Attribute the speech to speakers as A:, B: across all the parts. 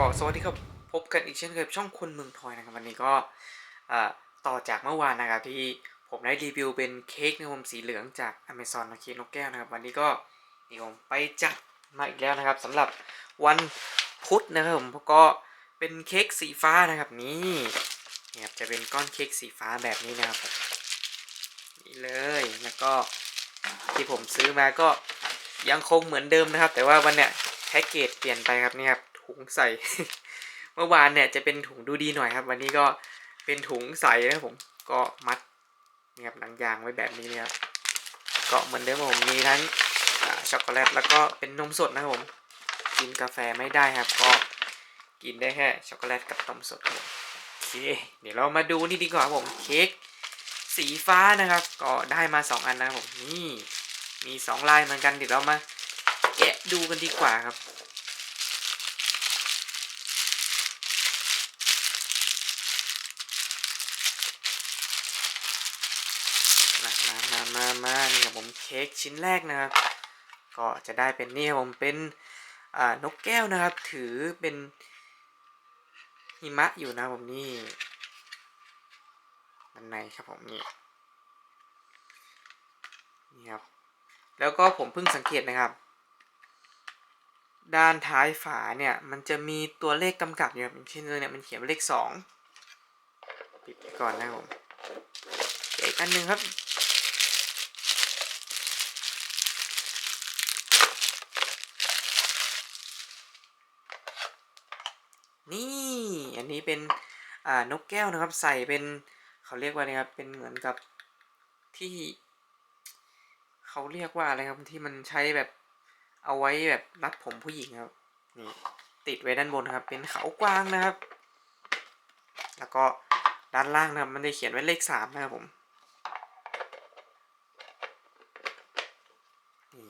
A: ก็สวัสดีครับพบกันอีกเช่นเคยช่องคนเมืองทอยนะครับวันนี้ก็ต่อจากเมื่อวานนะครับที่ผมได้รีวิวเป็นเค้กนะครับผมสีเหลืองจาก Amazon นะเค้กนกแก้วนะครับวันนี้ก็นี่ผมไปจัดมาอีกแล้วนะครับสำหรับวันพุธนะครับผมก็เป็นเค้กสีฟ้านะครับนี่นี่ครับจะเป็นก้อนเค้กสีฟ้าแบบนี้นะครับนี่เลยแล้วก็ที่ผมซื้อมาก็ยังคงเหมือนเดิมนะครับ แต่ว่าวันเนี้ยแพ็กเกจเปลี่ยนไปครับนี่ครับ ถุงใส่ เมื่อวานเนี่ยจะเป็นถุงดูดีหน่อยครับ วันนี้ก็เป็นถุงใสนะครับผมก็มัดเนี่ยครับหนังยางไว้แบบนี้เนี่ยครับก็เหมือนเดิมผมมีทั้งช็อกโกแลตแล้วก็เป็นนมสดนะครับผมกินกาแฟไม่ได้ครับ ก็กินได้แค่ช็อกโกแลตกับนมสดครับโอเคเดี๋ยวเรามาดูนี่ดีกว่าผมเค้กสีฟ้านะครับ ก็ได้มาสองอันนะครับผมนี่มีสองลายเหมือนกันเดี๋ยวเรามาแกะดูกันดีกว่าครับ มามามามานี่ครับผมเค้กชิ้นแรกนะครับ ก็จะได้เป็นนี่ครับผมเป็นอ่านกแก้วนะครับ ถือเป็นหิมะอยู่นะผมนี่ด้านในครับผมนี่นี่ครับแล้วก็ผมเพิ่งสังเกตนะครับ ด้านท้ายฝาเนี่ย มันจะมีตัวเลขกำกับอยู่ครับอย่างเช่นเลยเนี่ยมันเขียนเลขสองปิดไปก่อนนะครับผมเอกอันหนึ่งครับ นี่อันนี้เป็นอ่านกแก้วนะครับ ใส่เป็นเขาเรียกว่าอะไรครับเป็นเหมือนกับที่ เขาเรียกว่าอะไรครับที่มันใช้แบบเอาไว้แบบรัดผมผู้หญิงครับนี่ติดไว้ด้านบนครับ เป็นเขากวางนะครับ แล้วก็ด้านล่างนะครับมันได้เขียนไว้เลขสามนะครับผมนี่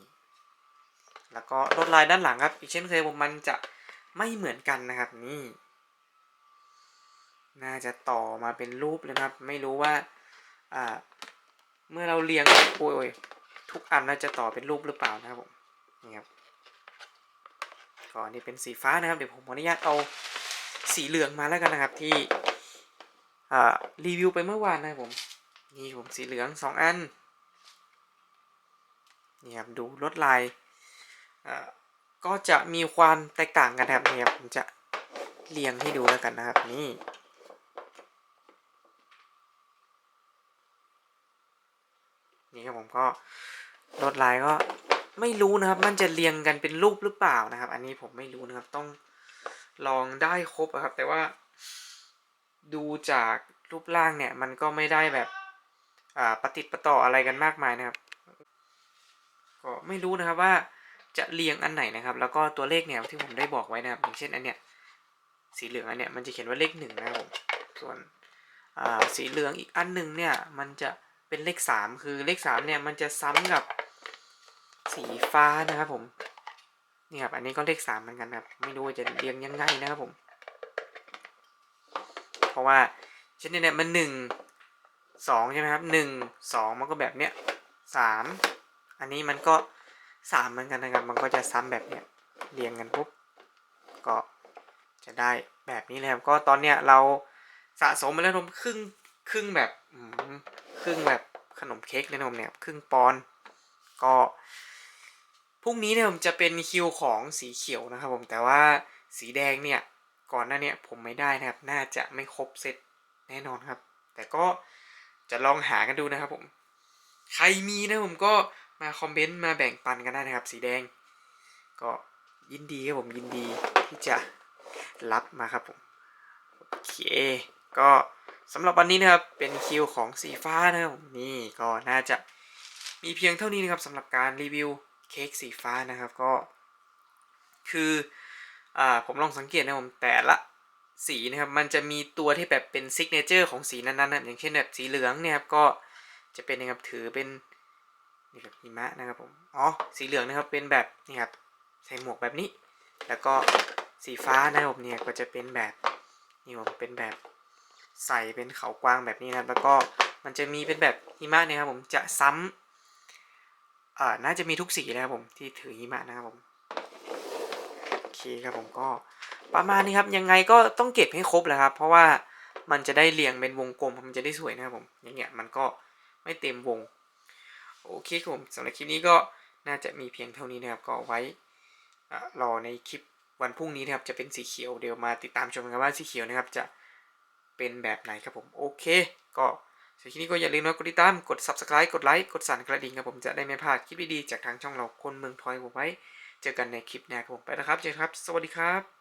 A: แล้วก็ลวดลายด้านหลังครับ อีกเช่นเคยผมมันจะ ไม่เหมือนกันนะครับนี่ น่าจะต่อมาเป็นรูปเลยนะครับ ไม่รู้ว่าอ่าเมื่อเราเรียงโอ้ยอยทุกอันน่าจะต่อเป็นรูปหรือเปล่านะครับผมนี่ครับก็อันนี้เป็นสีฟ้านะครับ เดี๋ยวผมขออนุญาตเอาสีเหลืองมาแล้วกันนะครับที่รีวิวไปเมื่อวานนะครับผมนี่ผมสีเหลืองสองอันนี่ครับดูลวดลายอ่า ก็จะมีความแตกต่างกันนะครับนี่ครับผมจะเรียงให้ดูแล้วกันนะครับนี่นี่ครับผมก็ลดลายก็ไม่รู้นะครับ มันจะเรียงกันเป็นรูปหรือเปล่านะครับ อันนี้ผมไม่รู้นะครับต้องลองได้ครบอะครับ แต่ว่าดูจากรูปร่างเนี่ย มันก็ไม่ได้แบบอ่าปฏิดประต่ออะไรกันมากมายนะครับ ก็ไม่รู้นะครับว่า จะเรียงอันไหนนะครับ แล้วก็ตัวเลขเนี่ยที่ผมได้บอกไว้นะครับ อย่างเช่นอันเนี้ยสีเหลืองอันเนี้ยมันจะเขียนว่าเลขหนึ่งนะครับผมส่วนอ่าสีเหลืองอีกอันหนึ่งเนี่ยมันจะเป็นเลขสามคือเลขสามเนี่ยมันจะซ้ำกับสีฟ้านะครับผมนี่ครับอันนี้ก็เลขสามเหมือนกันครับไม่รู้ว่าจะเรียงยังไงนะครับผม เพราะว่าเช่นเนี่ยมันหนึ่งสองใช่ไหมครับหนึ่งสองมันก็แบบเนี้ยสามอันนี้มันก็ สามเหมือนกันนะครับ มันก็จะซ้ำแบบเนี้ยเรียงกันปุ๊บก็จะได้แบบนี้เลยครับก็ตอนเนี้ยเราสะสมมาแล้วผมครึ่งครึ่งแบบครึ่งแบบขนมเค้กเลยนมเนี่ยครึ่งปอนก็พรุ่งนี้เนี่ยผมจะเป็นคิวของสีเขียวนะครับ ผมแต่ว่าสีแดงเนี่ยก่อนหน้าเนี้ผมไม่ได้นะครับ น่าจะไม่ครบเซตแน่นอนครับ แต่ก็จะลองหากันดูนะครับผม ใครมีนะผมก็ มาคอมเมนต์มาแบ่งปันกันได้นะครับ สีแดง ก็ยินดีครับผมยินดีที่จะรับมาครับผมโอเคก็สำหรับวันนี้นะครับเป็นคิวของสีฟ้านะครับผมนี่ก็น่าจะมีเพียงเท่านี้นะครับสำหรับการรีวิวเค้กสีฟ้านะครับก็ คืออ่าผมลองสังเกตนะผมแต่ละสีนะครับมันจะมีตัวที่แบบเป็นซิกเนเจอร์ของสีนั้นๆนะอย่างเช่นแบบสีเหลืองเนี่ยครับก็จะเป็นนะครับถือเป็น นี่ครับหิมะนะครับผม อ๋อ สีเหลืองนะครับเป็นแบบนี่ครับใส่หมวกแบบนี้ แล้วก็สีฟ้านะครับผมเนี่ยก็จะเป็นแบบนี่ผมเป็นแบบใส่เป็นเขากวางแบบนี้นะแล้วก็มันจะมีเป็นแบบหิมะเนี่ยครับผมจะซ้ำอ่าน่าจะมีทุกสีนะครับผมที่ถือหิมะนะครับผมโอเคครับผมก็ประมาณนี้ครับยังไงก็ต้องเก็บให้ครบแหละครับ เพราะว่ามันจะได้เรียงเป็นวงกลมมันจะได้สวยนะครับผมอย่างเงี้ยมันก็ไม่เต็มวง โอเคครับผมสำหรับคลิปนี้ก็น่าจะมีเพียงเท่านี้นะครับก็ไว้รอในคลิปวันพรุ่งนี้นะครับจะเป็นสีเขียวเดี๋ยวมาติดตามชมกันว่าสีเขียวนะครับจะเป็นแบบไหนครับผมโอเค ก็สำหรับคลิปนี้ก็อย่าลืมนะกดติดตามกด subscribe กดไลค์กดสั่นกระดิ่งครับผมจะได้ไม่พลาดคลิปดีๆจากทางช่องเราคนเมืองทอยผมไว้ เจอกันในคลิปหน้าครับผมไปแล้วครับเจอกันครับ สวัสดีครับ